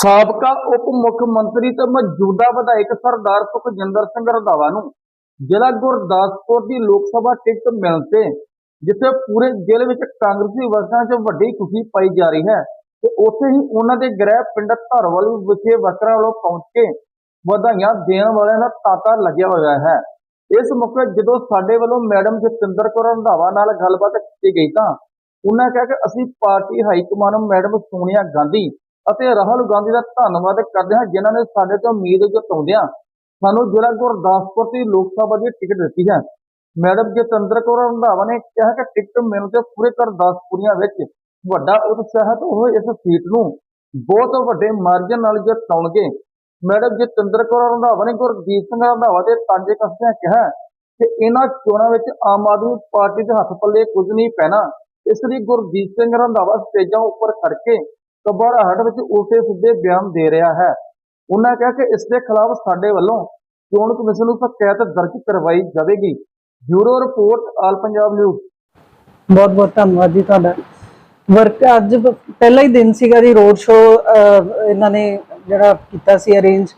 ਸਾਬਕਾ ਉਪ ਮੁੱਖ ਮੰਤਰੀ ਤੇ ਮੌਜੂਦਾ ਵਿਧਾਇਕ ਸਰਦਾਰ ਸੁਖਜਿੰਦਰ ਸਿੰਘ ਰੰਧਾਵਾ ਨੂੰ ਜ਼ਿਲ੍ਹਾ ਗੁਰਦਾਸਪੁਰ ਦੀ ਲੋਕ ਸਭਾ ਟਿਕਟ ਮਿਲਣ ਤੇ, ਜਿੱਥੇ ਪੂਰੇ ਜ਼ਿਲ੍ਹੇ ਵਿੱਚ ਕਾਂਗਰਸੀ ਵਰਕਰਾਂ 'ਚ ਵੱਡੀ ਖੁਸ਼ੀ ਪਾਈ ਜਾ ਰਹੀ ਹੈ ਤੇ ਉੱਥੇ ਹੀ ਉਹਨਾਂ ਦੇ ਗ੍ਰਹਿ ਪਿੰਡ ਧਰਵਲ ਵਿਖੇ ਵਰਕਰਾਂ ਵੱਲੋਂ ਪਹੁੰਚ ਕੇ ਵਧਾਈਆਂ ਦੇਣ ਵਾਲਿਆਂ ਦਾ ਤਾਤਾ ਲੱਗਿਆ ਹੋਇਆ ਹੈ। ਇਸ ਮੌਕੇ ਜਦੋਂ ਸਾਡੇ ਵੱਲੋਂ ਮੈਡਮ ਜਤਿੰਦਰ ਕੌਰ ਰੰਧਾਵਾ ਨਾਲ ਗੱਲਬਾਤ ਕੀਤੀ ਗਈ ਤਾਂ ਉਹਨਾਂ ਕਿਹਾ ਕਿ ਅਸੀਂ party high command madam Sonia Gandhi ਅਤੇ ਰਾਹੁਲ ਗਾਂਧੀ ਦਾ ਧੰਨਵਾਦ ਕਰਦੇ ਹਾਂ ਜਿਨ੍ਹਾਂ ਨੇ ਸਾਡੇ ਤੋਂ ਉਮੀਦ ਜਤਾਉਂਦਿਆਂ ਸਾਨੂੰ ਜ਼ਿਲ੍ਹਾ ਗੁਰਦਾਸਪੁਰ ਦੀ ਲੋਕ ਸਭਾ ਦੀ ਟਿਕਟ ਦਿੱਤੀ ਹੈ। ਮੈਡਮ ਜਤਿੰਦਰ ਕੌਰ ਰੰਧਾਵਾ ਨੇ ਕਿਹਾ ਕਿ ਟਿਕਟ ਮਿਲਣ ਤੇ ਪੂਰੇ ਗੁਰਦਾਸਪੁਰੀਆਂ ਵਿੱਚ ਵੱਡਾ ਉਤਸ਼ਾਹਤ ਉਹ ਇਸ ਸੀਟ ਨੂੰ। ਬਹੁਤ ਵੱਡੇ ਮਾਰਜਨ ਨਾਲ ਜਿਤਾਉਣਗੇ। ਮੈਡਮ ਜਤਿੰਦਰ ਕੌਰ ਰੰਧਾਵਾ ਨੇ ਗੁਰਦੀਪ ਸਿੰਘ ਰੰਧਾਵਾ ਦੇ ਤਾਂਜੇ ਕੱਸਿਆਂ ਕਿਹਾ ਕਿ ਇਹਨਾਂ ਚੋਣਾਂ ਵਿੱਚ ਆਮ ਆਦਮੀ ਪਾਰਟੀ ਦੇ ਹੱਥ ਪੱਲੇ ਕੁਝ ਨਹੀਂ ਪੈਣਾ। ਇਸ ਲਈ ਗੁਰਦੀਪ ਸਿੰਘ ਰੰਧਾਵਾ ਸਟੇਜਾਂ ਉੱਪਰ ਖੜ ਕੇ ਘਬਰਾਹਟ ਵਿੱਚ ਉਲਟੇ ਸਿੱਧੇ ਬਿਆਨ ਦੇ ਰਿਹਾ ਹੈ। ਉਹਨਾਂ ਕਿਹਾ ਕਿ ਇਸ ਦੇ ਖਿਲਾਫ ਸਾਡੇ ਵੱਲੋਂ ਚੋਣ ਕਮਿਸ਼ਨ ਨੂੰ ਸ਼ਿਕਾਇਤ ਦਰਜ ਕਰਵਾਈ ਜਾਵੇਗੀ। Bureau report, all Punjab news. ਬਹੁਤ ਬਹੁਤ ਧੰਨਵਾਦ ਜੀ ਤੁਹਾਡਾ। ਵਰਕ ਅੱਜ ਪਹਿਲਾ ਹੀ ਦਿਨ ਸੀਗਾ ਜੀ ਰੋਡ ਸ਼ੋ ਇਹਨਾਂ ਨੇ ਜਿਹੜਾ ਕੀਤਾ ਸੀ ਅਰੇਂਜ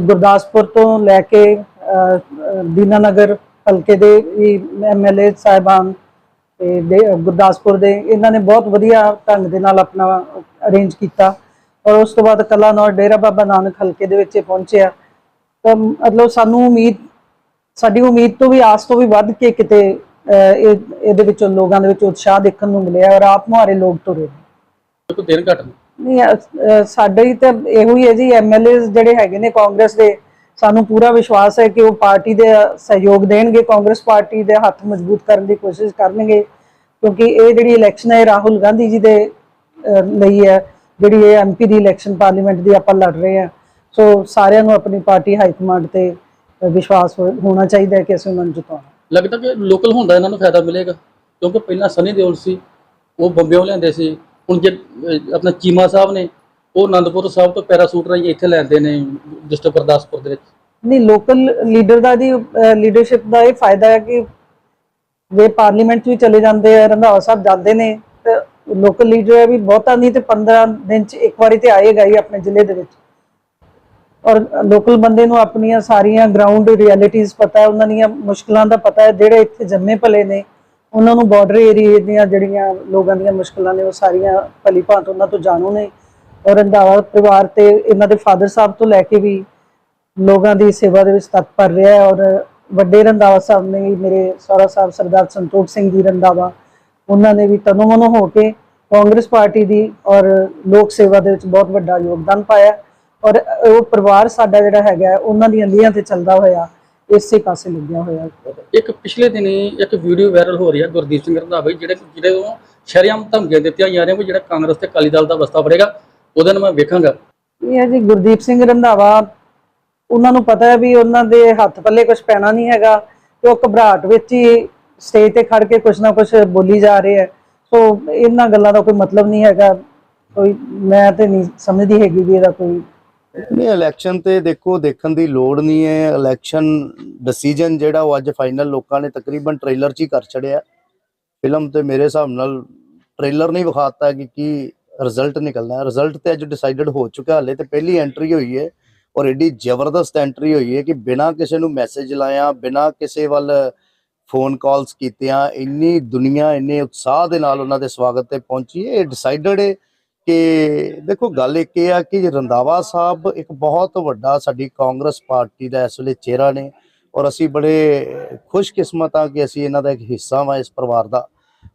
ਗੁਰਦਾਸਪੁਰ ਤੋਂ ਲੈ ਕੇ ਦੀਨਾਨਗਰ ਹਲਕੇ ਦੇ ਐਮਐਲਏ ਸਾਹਿਬਾਨ ਤੇ ਗੁਰਦਾਸਪੁਰ ਦੇ, ਇਹਨਾਂ ਨੇ ਬਹੁਤ ਵਧੀਆ ਢੰਗ ਦੇ ਨਾਲ ਆਪਣਾ ਅਰੇਂਜ ਕੀਤਾ। ਔਰ ਉਸ ਤੋਂ ਬਾਅਦ ਕਲਾਨੌਰ ਡੇਰਾ ਬਾਬਾ ਨਾਨਕ ਹਲਕੇ ਦੇ ਵਿੱਚ ਪਹੁੰਚਿਆ। ਤਾਂ ਮਤਲਬ ਸਾਨੂੰ ਉਮੀਦ ਸਾਡੀ ਉਮੀਦ ਤੋਂ ਵੀ ਆਸ ਤੋਂ ਵੀ ਵੱਧ ਕੇ ਕਿਤੇ ਇਹ ਇਹਦੇ ਵਿੱਚੋਂ ਲੋਕਾਂ ਦੇ ਵਿੱਚ ਉਤਸ਼ਾਹ ਦੇਖਣ ਨੂੰ ਮਿਲਿਆ ਔਰ ਆਪ ਮੁਹਾਰੇ ਲੋਕ ਤੁਰੇ। ਨੇ। ਕੋਈ ਦਿਨ ਘੱਟ ਨਹੀਂ। ਸਾਡੇ ਹੀ ਤਾਂ ਇਹੋ ਹੀ ਹੈ ਜੀ ਐਮਐਲਏ ਜਿਹੜੇ ਹੈਗੇ ਨੇ ਕਾਂਗਰਸ ਦੇ। ਸਾਨੂੰ ਪੂਰਾ ਵਿਸ਼ਵਾਸ ਹੈ ਕਿ ਉਹ ਪਾਰਟੀ ਦੇ ਸਹਿਯੋਗ ਦੇਣਗੇ ਕਾਂਗਰਸ ਪਾਰਟੀ ਦੇ ਹੱਥ ਮਜ਼ਬੂਤ ਕਰਨ ਦੀ ਕੋਸ਼ਿਸ਼ ਕਰਨਗੇ। ਕਿਉਂਕਿ ਇਹ ਜਿਹੜੀ ਇਲੈਕਸ਼ਨ ਹੈ ਰਾਹੁਲ ਗਾਂਧੀ ਜੀ ਦੇ ਲਈ ਹੈ ਜਿਹੜੀ ਇਹ ਐਮਪੀ ਦੀ ਇਲੈਕਸ਼ਨ ਪਾਰਲੀਮੈਂਟ ਦੀ ਆਪਾਂ ਲੜ ਰਹੇ ਹਾਂ। ਸੋ ਸਾਰਿਆਂ ਨੂੰ ਆਪਣੀ ਪਾਰਟੀ ਹਾਈ ਕਮਾਂਡ ਤੇ ਵਿਸ਼ਵਾਸ ਹੋਣਾ ਚਾਹੀਦਾ ਹੈ ਕਿ ਅਸੀਂ ਉਹਨਾਂ ਨੂੰ ਜਿਤਾਉਣਾ। ਲੱਗਦਾ ਕਿ ਲੋਕਲ ਹੁੰਦਾ ਇਹਨਾਂ ਨੂੰ ਫਾਇਦਾ ਮਿਲੇਗਾ ਕਿਉਂਕਿ ਪਹਿਲਾਂ ਸਨੀ ਦਿਓਲ ਸੀ ਉਹ ਬੰਬਿਓਂ ਲਿਆਂਦੇ ਸੀ। ਹੁਣ ਜੇ ਆਪਣਾ ਚੀਮਾ ਸਾਹਿਬ ਨੇ ਉਹ ਆਨੰਦਪੁਰ ਸਾਹਿਬ ਤੋਂ ਪੈਰਾਸੂਟ ਰਾਹੀਂ ਇੱਥੇ ਲੈਂਦੇ ਨੇ ਡਿਸਟ੍ਰਿਕਟ ਗੁਰਦਾਸਪੁਰ ਦੇ ਵਿੱਚ। ਨਹੀਂ ਲੋਕਲ ਲੀਡਰ ਦਾ ਜੀ ਲੀਡਰਸ਼ਿਪ ਦਾ ਇਹ ਫਾਇਦਾ ਹੈ ਕਿ ਜੇ ਪਾਰਲੀਮੈਂਟ 'ਚ ਵੀ ਚਲੇ ਜਾਂਦੇ ਆ ਰੰਧਾਵਾ ਸਾਹਿਬ ਜਾਂਦੇ ਨੇ। ਲੋਕਲ ਲੀਡਰ ਹੈ ਵੀ ਬਹੁਤਾ ਨਹੀਂ ਤੇ 15 ਦਿਨ 'ਚ ਇੱਕ ਵਾਰੀ ਤੇ ਆਏਗਾ ਹੀ ਆਪਣੇ ਜ਼ਿਲ੍ਹੇ ਦੇ ਵਿੱਚ। ਔਰ ਲੋਕਲ ਬੰਦੇ ਨੂੰ ਆਪਣੀਆਂ ਸਾਰੀਆਂ ਗਰਾਊਂਡ ਰਿਐਲਿਟੀਆਂ ਪਤਾ ਹੈ, ਉਹਨਾਂ ਦੀਆਂ ਮੁਸ਼ਕਲਾਂ ਦਾ ਪਤਾ ਹੈ, ਜਿਹੜੇ ਇੱਥੇ ਜੰਮੇ ਭਲੇ ਨੇ, ਉਹਨਾਂ ਨੂੰ ਬਾਰਡਰ ਏਰੀਏ ਦੀਆਂ ਜਿਹੜੀਆਂ ਲੋਕਾਂ ਦੀਆਂ ਮੁਸ਼ਕਲਾਂ ਨੇ, ਉਹ ਸਾਰੀਆਂ ਭਲੀ ਭਾਂਤ ਉਹਨਾਂ ਤੋਂ ਜਾਣੂ ਨੇ। ਔਰ ਰੰਧਾਵਾ ਪਰਿਵਾਰ ਤੇ ਇਹਨਾਂ ਦੇ ਫਾਦਰ ਸਾਹਿਬ ਤੋਂ ਲੈ ਕੇ ਵੀ ਲੋਕਾਂ ਦੀ ਸੇਵਾ ਦੇ ਵਿੱਚ ਤਤਪਰ ਰਿਹਾ ਔਰ ਵੱਡੇ ਰੰਧਾਵਾ ਸਾਹਿਬ ਨੇ ਮੇਰੇ ਸਹੁਰਾ ਸਾਹਿਬ ਸਰਦਾਰ ਸੰਤੋਖ ਸਿੰਘ ਜੀ ਰੰਧਾਵਾ ਉਹਨਾਂ ਨੇ ਵੀ ਤਨੋ ਮਨੋ ਹੋ ਕੇ ਕਾਂਗਰਸ ਪਾਰਟੀ ਦੀ ਔਰ ਲੋਕ ਸੇਵਾ ਦੇ ਵਿੱਚ ਬਹੁਤ ਵੱਡਾ ਯੋਗਦਾਨ ਪਾਇਆ ਔਰ ਉਹ ਪਰਿਵਾਰ ਸਾਡਾ ਜਿਹੜਾ ਹੈਗਾ ਉਹਨਾਂ ਦੀਆਂ ਲੀਹਾਂ ਤੇ ਚੱਲਦਾ ਹੋਇਆ ਇਸੇ ਪਾਸੇ ਲੱਗਿਆ ਹੋਇਆ। ਇੱਕ ਪਿਛਲੇ ਦਿਨੀ ਇੱਕ ਵੀਡੀਓ ਵਾਇਰਲ ਹੋ ਰਹੀ ਹੈ ਗੁਰਦੀਪ ਸਿੰਘ ਰੰਧਾਵਾ ਜਿਹੜੇ ਜਿਹੜੇ ਉਹ ਸ਼ਰਿਆਮ ਧਮਕੀਆਂ ਦਿੱਤੀਆਂ ਜਾ ਰਹੀਆਂ ਵੀ ਜਿਹੜਾ ਕਾਂਗਰਸ ਤੇ ਅਕਾਲੀ ਦਲ ਦਾ ਵਸਤਾ ਫੜੇਗਾ ਉਹਦੇ ਨੂੰ ਮੈਂ ਵੇਖਾਂਗਾ। ਇਹ ਹੈ ਜੀ ਗੁਰਦੀਪ ਸਿੰਘ ਰੰਧਾਵਾ ਉਹਨਾਂ ਨੂੰ ਪਤਾ ਹੈ ਵੀ ਉਹਨਾਂ ਦੇ ਹੱਥ ਪੱਲੇ ਕੁਝ ਪੈਣਾ ਨਹੀਂ ਹੈਗਾ ਤੇ ਉਹ ਘਬਰਾਹਟ ਵਿੱਚ ਹੀ ਸਟੇਜ ਤੇ ਖੜ ਕੇ ਕੁਝ ਨਾ ਕੁਝ ਬੋਲੀ ਜਾ ਰਹੇ ਹੈ ਸੋ ਇਹਨਾਂ ਗੱਲਾਂ ਦਾ ਕੋਈ ਮਤਲਬ ਨਹੀਂ ਹੈਗਾ। ਕੋਈ ਮੈਂ ਤੇ ਨਹੀਂ ਸਮਝਦੀ ਹੈਗੀ ਵੀ ਇਹਦਾ ਕੋਈ ਨਹੀਂ ਇਲੈਕਸ਼ਨ ਤੇ ਦੇਖੋ, ਦੇਖਣ ਦੀ ਲੋੜ ਨਹੀਂ ਹੈ। ਇਲੈਕਸ਼ਨ ਡਿਸੀਜਨ ਜਿਹੜਾ ਉਹ ਅੱਜ ਫਾਈਨਲ ਲੋਕਾਂ ਨੇ ਤਕਰੀਬਨ ਟ੍ਰੇਲਰ 'ਚ ਹੀ ਕਰ ਛੜਿਆ ਫਿਲਮ ਤੇ ਮੇਰੇ ਹਿਸਾਬ ਨਾਲ ਟ੍ਰੇਲਰ ਨਹੀਂ ਵਿਖਾਤਾ ਕਿ ਕੀ ਰਿਜ਼ਲਟ ਨਿਕਲਣਾ ਹੈ। ਰਿਜ਼ਲਟ ਤੇ ਅੱਜ ਡਿਸਾਈਡਡ ਹੋ ਚੁੱਕਾ ਹਲੇ ਤੇ ਪਹਿਲੀ ਐਂਟਰੀ ਹੋਈ ਹੈ ਔਰ ਏਡੀ ਜ਼ਬਰਦਸਤ ਐਂਟਰੀ ਹੋਈ ਹੈ ਕਿ ਬਿਨਾਂ ਕਿਸੇ ਨੂੰ ਮੈਸੇਜ ਲਾਇਆ, ਬਿਨਾਂ ਕਿਸੇ ਵੱਲ ਫੋਨ ਕਾਲਸ ਕੀਤੀਆਂ, ਇੰਨੀ ਦੁਨੀਆ, ਇੰਨੇ ਉਤਸ਼ਾਹ ਦੇ ਨਾਲ ਉਹਨਾਂ ਦੇ ਸਵਾਗਤ ਤੇ ਪਹੁੰਚੀ ਇਹ ਡਿਸਾਈਡਡ ਹੈ ਕਿ ਦੇਖੋ, ਗੱਲ ਇੱਕ ਇਹ ਆ ਕਿ ਰੰਦਾਵਾ ਸਾਹਿਬ ਇੱਕ ਬਹੁਤ ਵੱਡਾ ਸਾਡੀ ਕਾਂਗਰਸ ਪਾਰਟੀ ਦਾ ਇਸ ਵੇਲੇ ਚਿਹਰਾ ਨੇ ਔਰ ਅਸੀਂ ਬੜੇ ਖੁਸ਼ਕਿਸਮਤ ਆ ਕਿ ਅਸੀਂ ਇਹਨਾਂ ਦਾ ਇੱਕ ਹਿੱਸਾ ਵਾਂ ਇਸ ਪਰਿਵਾਰ ਦਾ।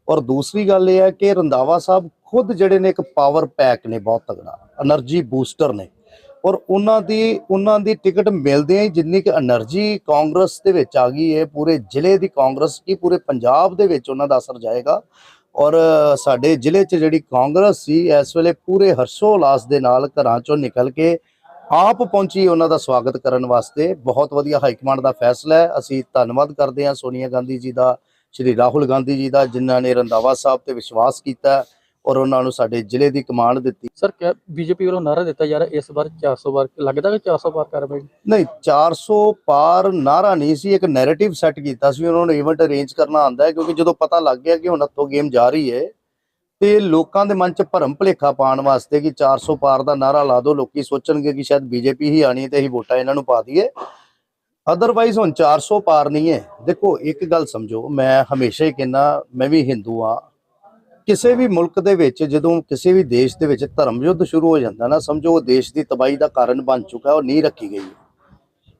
ਔਰ ਦੂਸਰੀ ਗੱਲ ਇਹ ਹੈ ਕਿ ਰੰਦਾਵਾ ਸਾਹਿਬ ਖੁਦ ਜਿਹੜੇ ਨੇ ਇੱਕ ਪਾਵਰ ਪੈਕ ਨੇ, ਬਹੁਤ ਤਗੜਾ એનર્ਜੀ ਬੂਸਟਰ ਨੇ। ਔਰ ਉਹਨਾਂ ਦੀ ਉਹਨਾਂ ਦੀ ਟਿਕਟ ਮਿਲਦੇ ਹੀ ਜਿੰਨੀ ਕਿ એનર્ਜੀ ਕਾਂਗਰਸ ਦੇ ਵਿੱਚ ਆ ਗਈ ਹੈ, ਪੂਰੇ ਜ਼ਿਲ੍ਹੇ ਦੀ ਕਾਂਗਰਸ ਕੀ ਪੂਰੇ ਪੰਜਾਬ ਦੇ ਵਿੱਚ ਉਹਨਾਂ ਦਾ ਅਸਰ ਜਾਏਗਾ। ਔਰ ਸਾਡੇ ਜ਼ਿਲ੍ਹੇ 'ਚ ਜਿਹੜੀ ਕਾਂਗਰਸ ਸੀ, ਇਸ ਵੇਲੇ ਪੂਰੇ ਹਰਸ਼ੋ ਉਲਾਸ ਦੇ ਨਾਲ ਘਰਾਂ 'ਚੋਂ ਨਿਕਲ ਕੇ ਆਪ ਪਹੁੰਚੀ ਉਹਨਾਂ ਦਾ ਸਵਾਗਤ ਕਰਨ ਵਾਸਤੇ। ਬਹੁਤ ਵਧੀਆ ਹਾਈ ਕਮਾਂਡ ਦਾ ਫੈਸਲਾ ਹੈ। ਅਸੀਂ ਧੰਨਵਾਦ ਕਰਦੇ ਹਾਂ ਸੋਨੀਆ ਗਾਂਧੀ ਜੀ ਦਾ, ਸ਼੍ਰੀ ਰਾਹੁਲ ਗਾਂਧੀ ਜੀ ਦਾ, ਜਿਨ੍ਹਾਂ ਨੇ ਰੰਦਾਵਾ ਸਾਹਿਬ ਤੇ ਵਿਸ਼ਵਾਸ ਕੀਤਾ। ਔਰ ਉਹਨਾਂ ਨੂੰ ਸਾਡੇ ਜ਼ਿਲ੍ਹੇ ਦੀ ਕਮਾਂਡ ਦਿੱਤੀ। ਸਰ ਕਿਆ ਬੀਜੇਪੀ ਵੱਲੋਂ ਨਾਰਾ ਦਿੱਤਾ ਰਿਹਾ ਇਸ ਵਾਰ 400 ਵਾਰ? ਲੱਗਦਾ ਕਿ 400 ਵਾਰ ਕਰ ਪਏਗੀ ਨਹੀਂ 400 ਪਾਰ ਨਾਰਾ ਨਹੀਂ ਸੀ ਇੱਕ ਨੈਰੇਟਿਵ ਸੈੱਟ ਕੀਤਾ ਸੀ। ਉਹਨਾਂ ਨੂੰ ਇਵੈਂਟ ਅਰੇਂਜ ਕਰਨਾ ਆਂਦਾ ਹੈ ਕਿਉਂਕਿ ਜਦੋਂ ਪਤਾ ਲੱਗ ਗਿਆ ਕਿ ਹੁਣ ਹੱਥੋਂ ਗੇਮ ਜਾ ਰਹੀ ਹੈ ਤੇ ਲੋਕਾਂ ਦੇ ਮਨ 'ਚ ਭਰਮ ਭੁਲੇਖਾ ਪਾਉਣ ਵਾਸਤੇ ਕਿ 400 ਪਾਰ ਦਾ ਨਾਰਾ ਲਾ ਦਿਓ। ਲੋਕੀ ਸੋਚਣਗੇ ਕਿ ਸ਼ਾਇਦ ਬੀਜੇਪੀ ਹੀ ਆਣੀ ਹੈ ਤੇ ਅਸੀਂ ਵੋਟਾਂ ਇਹਨਾਂ ਨੂੰ ਪਾ ਦਈਏ। ਅਦਰਵਾਈਜ਼ ਹੁਣ 400 ਪਾਰ ਨਹੀਂ ਹੈ। ਦੇਖੋ ਇੱਕ ਗੱਲ ਸਮਝੋ ਮੈਂ ਹਮੇਸ਼ਾ ਹੀ ਕਹਿੰਦਾ ਮੈਂ ਵੀ ਹਿੰਦੂ ਆ ਕਿਸੇ ਵੀ ਮੁਲਕ ਦੇ ਵਿੱਚ, ਜਦੋਂ ਕਿਸੇ ਵੀ ਦੇਸ਼ ਦੇ ਵਿੱਚ ਧਰਮ ਯੁੱਧ ਸ਼ੁਰੂ ਹੋ ਜਾਂਦਾ ਨਾ, ਸਮਝੋ ਉਹ ਦੇਸ਼ ਦੀ ਤਬਾਹੀ ਦਾ ਕਾਰਨ ਬਣ ਚੁੱਕਾ, ਉਹ ਨਹੀਂ ਰੱਖੀ ਗਈ।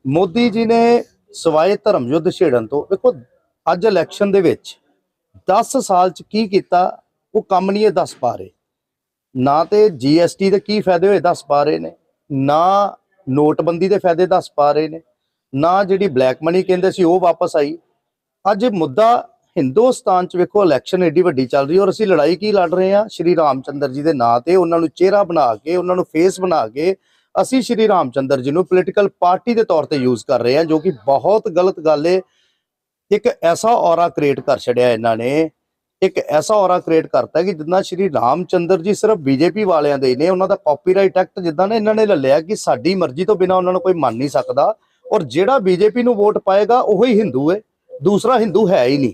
ਮੋਦੀ ਜੀ ਨੇ ਸਵਾਏ ਧਰਮ ਯੁੱਧ ਛੇੜਨ ਤੋਂ ਦੇਖੋ ਅੱਜ ਇਲੈਕਸ਼ਨ ਦੇ ਵਿੱਚ 10 ਸਾਲ ਚ ਕੀ ਕੀਤਾ, ਉਹ ਕੰਮ ਨਹੀਂ ਇਹ ਦੱਸ ਪਾ ਰਹੇ। ਨਾ ਤੇ ਜੀਐਸਟੀ ਦੇ ਕੀ ਫਾਇਦੇ ਹੋਏ ਦੱਸ ਪਾ ਰਹੇ ਨੇ, ਨਾ ਨੋਟਬੰਦੀ ਦੇ ਫਾਇਦੇ ਦੱਸ ਪਾ ਰਹੇ ਨੇ, ਨਾ ਜਿਹੜੀ ਬਲੈਕ ਮਨੀ ਕਹਿੰਦੇ ਸੀ ਉਹ ਵਾਪਸ ਆਈ। ਅੱਜ ਮੁੱਦਾ ਹਿੰਦੁਸਤਾਨ ਚ ਵੇਖੋ ਇਲੈਕਸ਼ਨ ਏਡੀ ਵੱਡੀ ਚੱਲ ਰਹੀ ਔਰ ਅਸੀਂ ਲੜਾਈ ਕੀ ਲੜ ਰਹੇ ਹਾਂ? ਸ਼੍ਰੀ ਰਾਮਚੰਦਰ ਜੀ ਦੇ ਨਾਂ ਤੇ ਉਹਨਾਂ ਨੂੰ ਚਿਹਰਾ ਬਣਾ ਕੇ, ਉਹਨਾਂ ਨੂੰ ਫੇਸ ਬਣਾ ਕੇ ਅਸੀਂ ਸ਼੍ਰੀ ਰਾਮਚੰਦਰ ਜੀ ਨੂੰ ਪੋਲੀਟੀਕਲ ਪਾਰਟੀ ਦੇ ਤੌਰ ਤੇ ਯੂਜ਼ ਕਰ ਰਹੇ ਹਾਂ, ਜੋ ਕਿ ਬਹੁਤ ਗਲਤ ਗੱਲ ਏ। ਇੱਕ ਐਸਾ ਔਰਾ ਕ੍ਰੀਏਟ ਕਰ ਛੜਿਆ ਇਹਨਾਂ ਨੇ। ਇੱਕ ਐਸਾ ਔਰਾ ਕ੍ਰੀਏਟ ਕਰਤਾ ਕਿ ਜਿੱਦਾਂ ਸ਼੍ਰੀ ਰਾਮਚੰਦਰ ਜੀ ਸਿਰਫ ਬੀਜੇਪੀ ਵਾਲਿਆਂ ਦੇ ਹੀ ਨੇ, ਉਹਨਾਂ ਦਾ ਕਾਪੀਰਾਈਟ ਐਕਟ ਜਿੱਦਾਂ ਨੇ ਇਹਨਾਂ ਨੇ ਲੈ ਲਿਆ ਕਿ ਸਾਡੀ ਮਰਜ਼ੀ ਤੋਂ ਬਿਨਾ ਉਹਨਾਂ ਨੂੰ ਕੋਈ ਮੰਨ ਨਹੀਂ ਸਕਦਾ। ਔਰ ਜਿਹੜਾ ਬੀਜੇਪੀ ਨੂੰ ਵੋਟ ਪਾਏਗਾ, ਉਹੀ ਹਿੰਦੂ ਹੈ ਦੂਸਰਾ ਹਿੰਦੂ ਹੈ ਹੀ ਨਹੀਂ।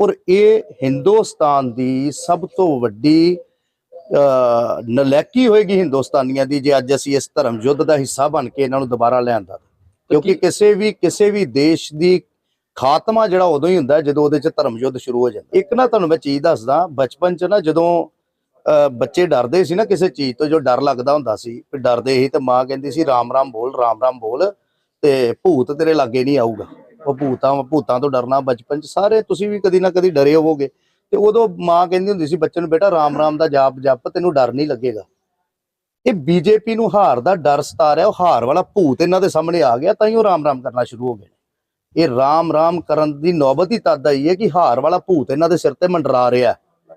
ਔਰ ਇਹ ਹਿੰਦੁਸਤਾਨ ਦੀ ਸਭ ਤੋਂ ਵੱਡੀ ਅਹ, ਨਲਾਇਕੀ ਹੋਏਗੀ ਹਿੰਦੁਸਤਾਨੀਆਂ ਦੀ ਜੇ ਅੱਜ ਅਸੀਂ ਇਸ ਧਰਮ ਯੁੱਧ ਦਾ ਹਿੱਸਾ ਬਣ ਕੇ ਇਹਨਾਂ ਨੂੰ ਦੁਬਾਰਾ ਲਿਆਂਦਾ ਕਿਉਂਕਿ ਕਿਸੇ ਵੀ ਕਿਸੇ ਵੀ ਦੇਸ਼ ਦੀ ਖਾਤਮਾ ਜਿਹੜਾ ਉਦੋਂ ਹੀ ਹੁੰਦਾ ਜਦੋਂ ਉਹਦੇ ਚ ਧਰਮ ਯੁੱਧ ਸ਼ੁਰੂ ਹੋ ਜਾਂਦਾ ਇੱਕ ਨਾ ਤੁਹਾਨੂੰ ਮੈਂ ਚੀਜ਼ ਦੱਸਦਾ ਬਚਪਨ ਚ ਨਾ ਜਦੋਂ ਬੱਚੇ ਡਰਦੇ ਸੀ ਨਾ ਕਿਸੇ ਚੀਜ਼ ਤੋਂ ਜੋ ਡਰ ਲੱਗਦਾ ਹੁੰਦਾ ਸੀ ਵੀ ਡਰਦੇ ਸੀ ਤੇ ਮਾਂ ਕਹਿੰਦੀ ਸੀ ਰਾਮ ਰਾਮ ਬੋਲ ਰਾਮ ਰਾਮ ਬੋਲ ਤੇ ਭੂਤ ਤੇਰੇ ਲਾਗੇ ਨਹੀਂ ਆਊਗਾ। ਉਹ ਭੂਤਾਂ ਭੂਤਾਂ ਤੋਂ ਡਰਨਾ ਬਚਪਨ ਚ, ਸਾਰੇ ਤੁਸੀਂ ਵੀ ਕਦੀ ਨਾ ਕਦੀ ਡਰੇ ਹੋਵੋਗੇ। ਤੇ ਉਦੋਂ ਮਾਂ ਕਹਿੰਦੀ ਹੁੰਦੀ ਸੀ, ਬੱਚੇ ਨੂੰ, ਬੇਟਾ ਰਾਮ ਰਾਮ ਦਾ ਜਾਪ, ਜਪ, ਤੈਨੂੰ ਡਰ ਨਹੀਂ ਲੱਗੇਗਾ। ਇਹ ਬੀਜੇਪੀ ਨੂੰ ਹਾਰ ਦਾ ਡਰ ਸਤਾ ਰਿਹਾ ਉਹ ਹਾਰ ਵਾਲਾ ਭੂਤ ਇਹਨਾਂ ਦੇ ਸਾਹਮਣੇ ਆ ਗਿਆ, ਤਾਂ ਹੀ ਉਹ ਰਾਮ ਰਾਮ ਕਰਨਾ ਸ਼ੁਰੂ ਹੋ ਗਏ। ਇਹ ਰਾਮ ਰਾਮ ਕਰਨ ਦੀ ਨੌਬਤ ਹੀ ਤਦ ਆਈ ਹੈ ਕਿ ਹਾਰ ਵਾਲਾ ਭੂਤ ਇਹਨਾਂ ਦੇ ਸਿਰ ਤੇ ਮੰਡਰਾ ਰਿਹਾ